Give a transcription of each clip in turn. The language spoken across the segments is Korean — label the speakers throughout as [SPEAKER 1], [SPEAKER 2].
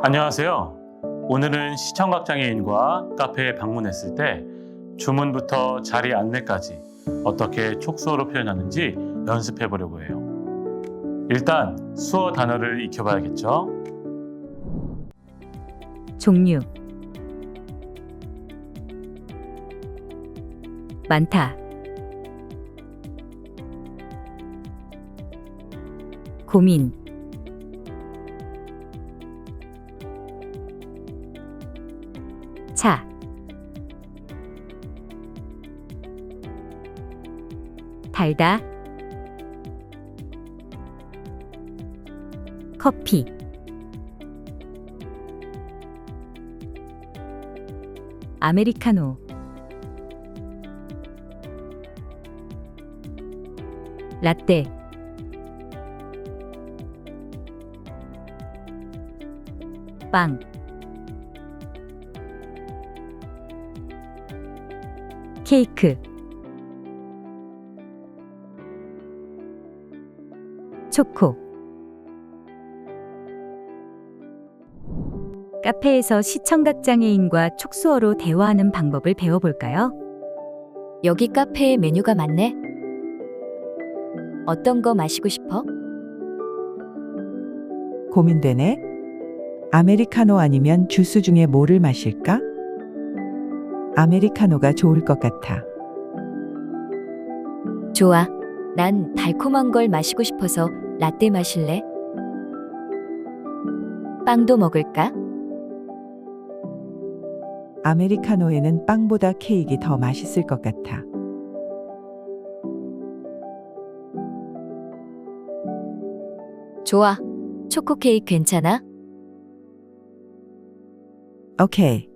[SPEAKER 1] 안녕하세요. 오늘은 시청각 장애인과 카페에 방문했을 때 주문부터 자리 안내까지 어떻게 촉수어로 표현하는지 연습해 보려고 해요. 일단 수어 단어를 익혀봐야겠죠?
[SPEAKER 2] 종류 많다 고민 차. 달다. 커피. 아메리카노. 라떼. 빵 케이크 초코 카페에서 시청각 장애인과 촉수어로 대화하는 방법을 배워볼까요?
[SPEAKER 3] 여기 카페에 메뉴가 많네. 어떤 거 마시고 싶어?
[SPEAKER 4] 고민되네. 아메리카노 아니면 주스 중에 뭐를 마실까? 아메리카노가 좋을 것 같아.
[SPEAKER 3] 좋아. 난 달콤한 걸 마시고 싶어서 라떼 마실래? 빵도 먹을까?
[SPEAKER 4] 아메리카노에는 빵보다 케이크 더 맛있을 것 같아.
[SPEAKER 3] 좋아. 초코 케이크 괜찮아?
[SPEAKER 4] 오케이.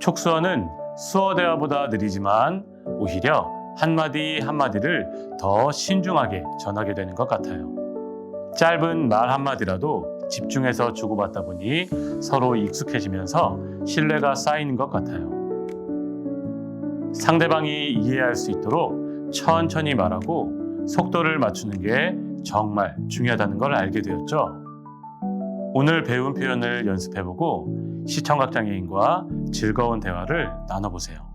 [SPEAKER 1] 촉수어는 수어 대화보다 느리지만 오히려 한마디 한마디를 더 신중하게 전하게 되는 것 같아요. 짧은 말 한마디라도 집중해서 주고받다 보니 서로 익숙해지면서 신뢰가 쌓이는 것 같아요. 상대방이 이해할 수 있도록 천천히 말하고 속도를 맞추는 게 정말 중요하다는 걸 알게 되었죠. 오늘 배운 표현을 연습해보고 시청각 장애인과 즐거운 대화를 나눠보세요.